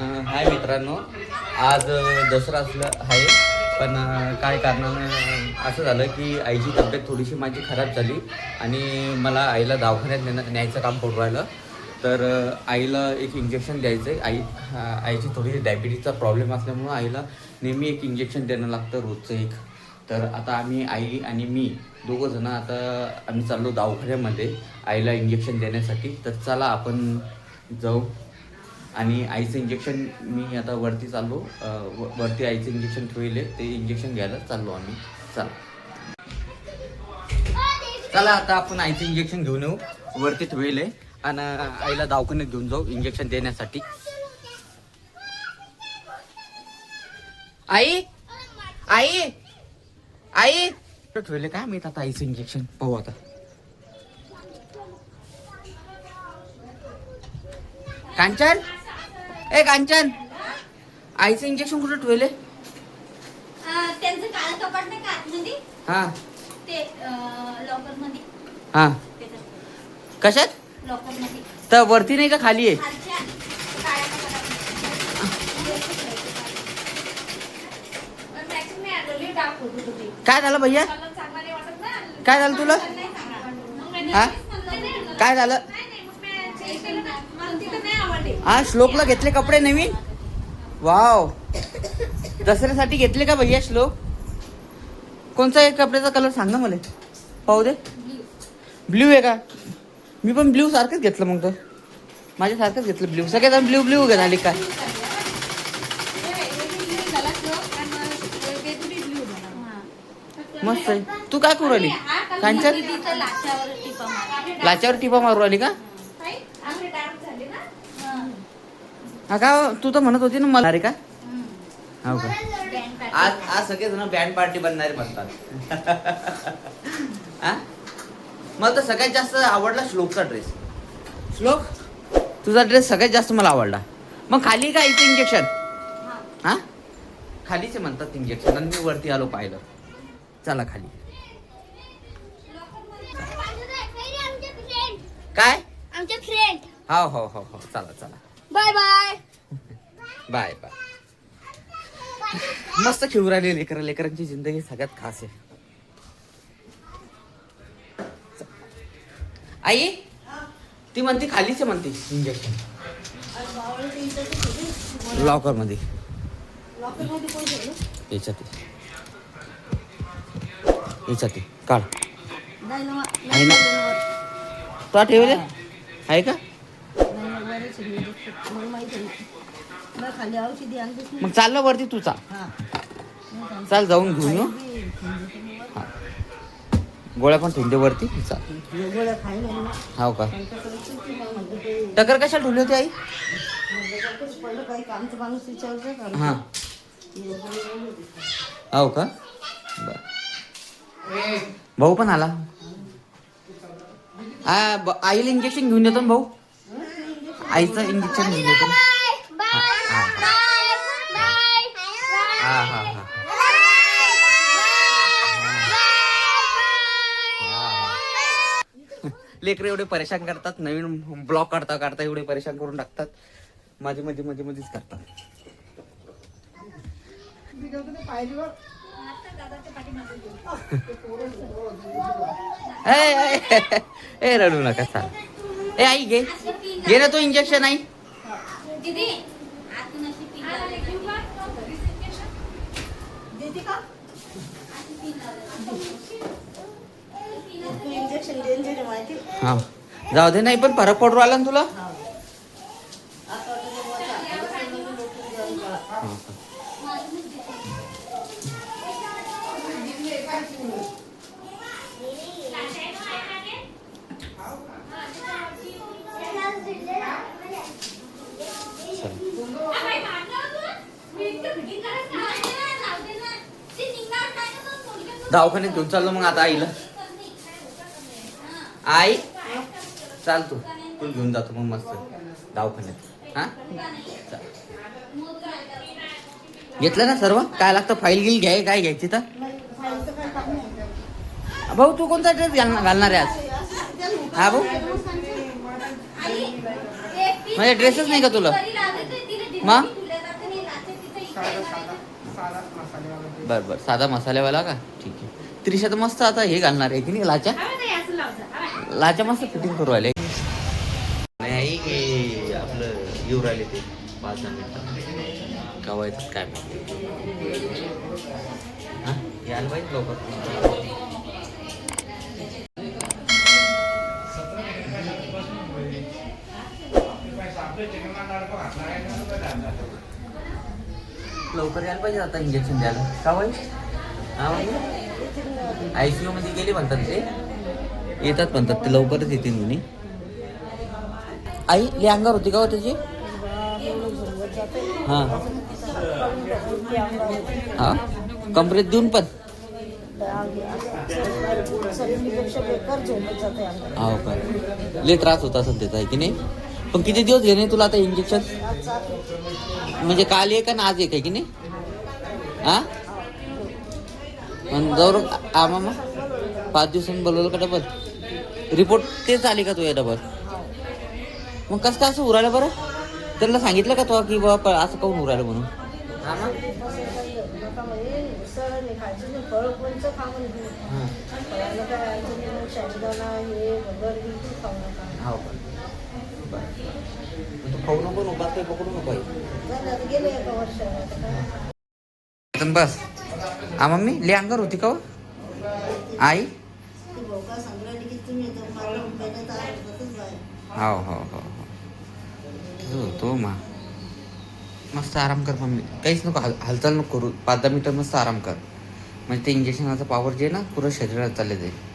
हाय मित्रांनो. आज दसरा असलं आहे पण काय कारणानं असं झालं की आईची तब्येत थोडीशी माझी खराब झाली आणि मला आईला दवाखान्यात नेणं न्यायचं काम पडू राहिलं. तर आईला एक इंजेक्शन द्यायचं आहे आई आईची थोडीशी डायबिटीजचा प्रॉब्लेम असल्यामुळं आईला नेहमी एक इंजेक्शन देणं लागतं रोजचं एक. तर आता आम्ही आई आणि मी दोघंजणं आता आम्ही चाललो दवाखान्यामध्ये आईला इंजेक्शन देण्यासाठी. तर चला आपण जाऊ. आणि आईचं इंजेक्शन मी आता वरती चाललो. वरती आईचं इंजेक्शन ठेवले ते इंजेक्शन घ्यायला चाललो आम्ही. चला. चला आता आपण आईचं इंजेक्शन घेऊन येऊ. वरती ठेवले आणि आईला दवाखान्यात घेऊन जाऊ इंजेक्शन देण्यासाठी. आई आई आई. ठेवले काय माहीत आता आईचं इंजेक्शन पाहू आता. कांचन? ए कांचन. आईचं इंजेक्शन कुठं ठेवले त्यांचं कपाट नाही का आतमध्ये? हा. ते लॉकरमध्ये. हा. त्याच्यात. कशात? लॉकरमध्ये. तर वरती नाही का खाली आहे? खालच्या. काळ्या कपाटामध्ये. काय झालं भैया? काय झालं तुला? हा? काय झालं? हा श्लोकला घेतले कपडे नवीन? वाव. दसऱ्यासाठी घेतले का भैया श्लोक? कोणचा आहे कपड्याचा कलर सांग ना मला. पाहू दे. ब्ल्यू आहे का? मी पण ब्ल्यू सारखंच घेतलं मग तर. माझ्यासारखंच घेतलं ब्ल्यू सगळ्यात ब्ल्यू ब्ल्यू झाली का? मस्त आहे. तू काय करू राहिली? कांचन? लाच्यावर टिपा मारू राहिली का हा का तू तर म्हणत होती ना मला. अरे का? हो का? आज आज सगळे जण बँड पार्टी बनणारे म्हणतात. हा मला तर सगळ्यात जास्त आवडला श्लोकचा ड्रेस श्लोक? तुझा ड्रेस सगळ्यात जास्त मला आवडला. मग खाली का इथे इंजेक्शन हा. खालीच म्हणतात इंजेक्शन आणि मी वरती आलो पाहिलं. चला खाली. काय? आमचे फ्रेंड हो हो हो हो चला चला. बाय बाय बाय बाय मस्त खेळू राहिली लेकर लेकरांची जिंदगी सगळ्यात खास आहे. आई ती म्हणते खालीच आहे म्हणते. इंजेक्शन लॉकरमध्ये. याच्यात. काढ. आहे ना? तो ठेवले? आहे का? खाली औषधी आणलीच मग चाललं वरती तू चाल. नाही चाल जाऊन घेऊन येऊ गोळ्या पण ठेवते दे वरती. चाल. गोळ्या हो का? त्यांच्याकडे टकर कशाला ठेवली होती आई? म्हणलं पडलं काही कामचं माणूस विचारतं का हा. हो का? बर. भाऊ पण आला. आ, ब- आईला इंजेक्शन घेऊन येतो ना भाऊ. आईचं इंजेक्शन घेऊन येतो. हा, हा हा हा. लेकर एवढे परेशान करतात नवीन ब्लॉक काढता काढता एवढे परेशान करून टाकतात. माझे मध्ये मध्ये मध्येच करतात. ए, रडू नका चाल. ए आई घे. घे ना तो इंजेक्शन आई. हा. जाऊ दे नाही पण फरक पडू आला ना तुला वाटतं ते मोठं झालं असेल म्हणजे डॉक्टर जाऊन कळा. हा, हा. चला. दवाखान्यात घेऊन चाललो मग आता आईला. आई? चाल तू. तू घेऊन जातो मग मस्त. दवाखान्यात. हा. घेतलं ना सर्व? काय लागतं? फाईल गिल घ्याय काय घ्यायची तर. भाऊ तू कोणता ड्रेस घालणार घालणार आहे आज? हा भाऊ? माझे ड्रेसच नाही का तुला? तरी बर बर. साधा मसाल्यावाला का? ठीक आहे. त्रिशा तर मस्त आता हे घालणार आहे की नाही हा. हा. लाच्या मस्त फिटिंग करू राहिले नाही की आपलं येऊ राहिले ते. पाच दहा मिनिटं. केव्हा येतात काय माहिती. हा? यायला पाहिजे लवकर. लवकर यायला पाहिजे आता इंजेक्शन द्यायला. का वय हा आय सी मध्ये गेले म्हणतात ते. येतात म्हणतात ते लवकरच येतील म्हणे. आई हे अंगार होती का हो त्याची? हा. हा? कमरेत देऊन पण? हो का? लय त्रास होता असेल त्याचा आहे की नाही? पण किती दिवस घेणे तुला आता इंजेक्शन म्हणजे काल एक आणि आज एक आहे की नाही? हा? जवळ आमा मग पाच दिवसांनी बोलवलं का डबल रिपोर्ट तेच आले का तुझ्या डबल मग कसं काय असं उरायला बरं? त्यांना सांगितलं का तो की बाबा असं काऊन उरायला म्हणून? हा. का तू खाऊ नको उपास काही पकडू नको बस. हा मम्मी ले अंगार होती का हो? आई? हो हो हो हो. तसंच होतो मा. मस्त आराम कर मम्मी. काहीच नको हाल हालचाल नको करू. पाच दहा मिनिटं मस्त आराम कर. म्हणजे ते इंजेक्शनाचा पॉवर जे आहे ना पुरं शरीरात चालले जाईल.